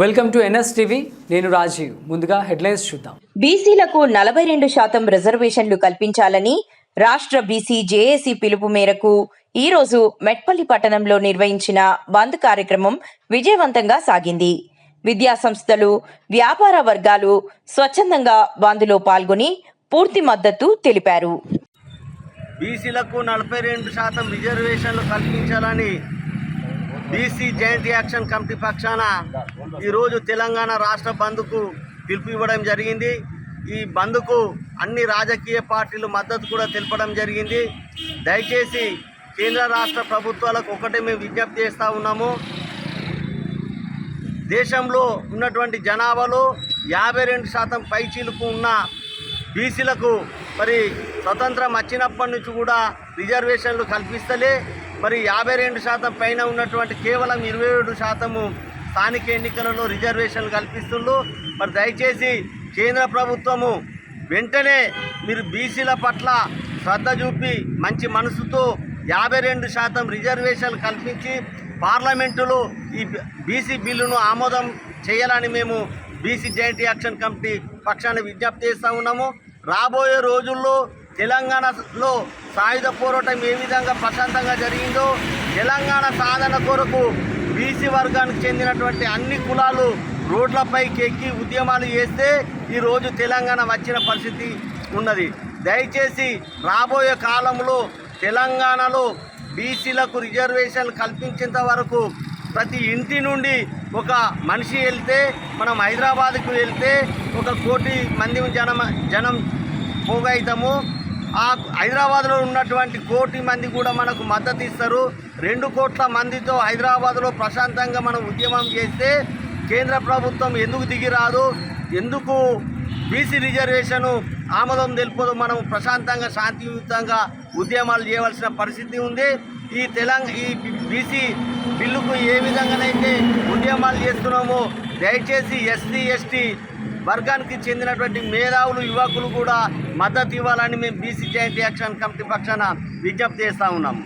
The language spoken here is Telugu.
వెల్కమ్ టు ఎన్ఎస్ టీవీ నేను రాజీవ్. ముందుగా హెడ్లైన్స్ చూద్దాం. బీసీలకు నలభై రెండు శాతం రిజర్వేషన్లు కల్పించాలని రాష్ట్ర బీసీ జేఏసీ పిలుపు మేరకు ఈ రోజు మెట్పల్లి పట్టణంలో నిర్వహించిన బంద్ కార్యక్రమం విజయవంతంగా సాగింది. విద్యా సంస్థలు వ్యాపార వర్గాలు స్వచ్ఛందంగా బంద్లో పాల్గొని పూర్తి మద్దతు తెలిపారు. బీసీలకు నలభై రెండు శాతం రిజర్వేషన్లు కల్పించాలని బీసీ జాయింట్ యాక్షన్ కమిటీ పక్షాన ఈరోజు తెలంగాణ రాష్ట్ర బంద్కు పిలుపు ఇవ్వడం జరిగింది. ఈ బంద్కు అన్ని రాజకీయ పార్టీలు మద్దతు కూడా తెలపడం జరిగింది. దయచేసి కేంద్ర రాష్ట్ర ప్రభుత్వాలకు ఒకటే మేము విజ్ఞప్తి చేస్తూ ఉన్నాము. దేశంలో ఉన్నటువంటి జనాభాలో యాభై రెండు శాతం పైచీలకు ఉన్న బీసీలకు మరి స్వతంత్రం వచ్చినప్పటి నుంచి కూడా రిజర్వేషన్లు కల్పిస్తలే. మరి యాభై రెండు శాతం పైన ఉన్నటువంటి కేవలం ఇరవై ఏడు శాతము స్థానిక ఎన్నికలలో రిజర్వేషన్లు కల్పిస్తుండ్రు. మరి దయచేసి కేంద్ర ప్రభుత్వము వెంటనే మీరు బీసీల పట్ల శ్రద్ధ చూపి మంచి మనసుతో యాభై రెండు శాతం రిజర్వేషన్లు కల్పించి పార్లమెంటులో ఈ బీసీ బిల్లును ఆమోదం చేయాలని మేము బీసీ జాయింట్ యాక్షన్ కమిటీ పక్షాన్ని విజ్ఞప్తి చేస్తూ ఉన్నాము. రాబోయే రోజుల్లో తెలంగాణలో సాయుధ పోరాటం ఏ విధంగా ప్రశాంతంగా జరిగిందో తెలంగాణ సాధన కొరకు బీసీ వర్గానికి చెందినటువంటి అన్ని కులాలు రోడ్లపైకి ఎక్కి ఉద్యమాలు చేస్తే ఈరోజు తెలంగాణ వచ్చిన పరిస్థితి ఉన్నది. దయచేసి రాబోయే కాలంలో తెలంగాణలో బీసీలకు రిజర్వేషన్లు కల్పించేంత వరకు ప్రతి ఇంటి నుండి ఒక మనిషి వెళ్తే మనం హైదరాబాద్కు వెళ్తే ఒక కోటి మంది జనం జనం పోగైతాము. ఆ హైదరాబాద్లో ఉన్నటువంటి కోటి మంది కూడా మనకు మద్దతు ఇస్తారు. రెండు కోట్ల మందితో హైదరాబాద్లో ప్రశాంతంగా మనం ఉద్యమం చేస్తే కేంద్ర ప్రభుత్వం ఎందుకు దిగిరాదు ఎందుకు బీసీ రిజర్వేషన్ ఆమోదం తెలుపదు. మనం ప్రశాంతంగా శాంతియుతంగా ఉద్యమాలు చేయవలసిన పరిస్థితి ఉంది. ఈ తెలంగాణ ఈ బీసీ బిల్లుకు ఏ విధంగానైతే ఉద్యమాలు చేస్తున్నామో దయచేసి ఎస్సీ ఎస్టీ వర్గానికి చెందినటువంటి మేధావులు యువకులు కూడా మద్దతు ఇవ్వాలని మేము బీసీ జాయింట్ యాక్షన్ కమిటీ పక్షాన విజ్ఞప్తి చేస్తూ ఉన్నాము.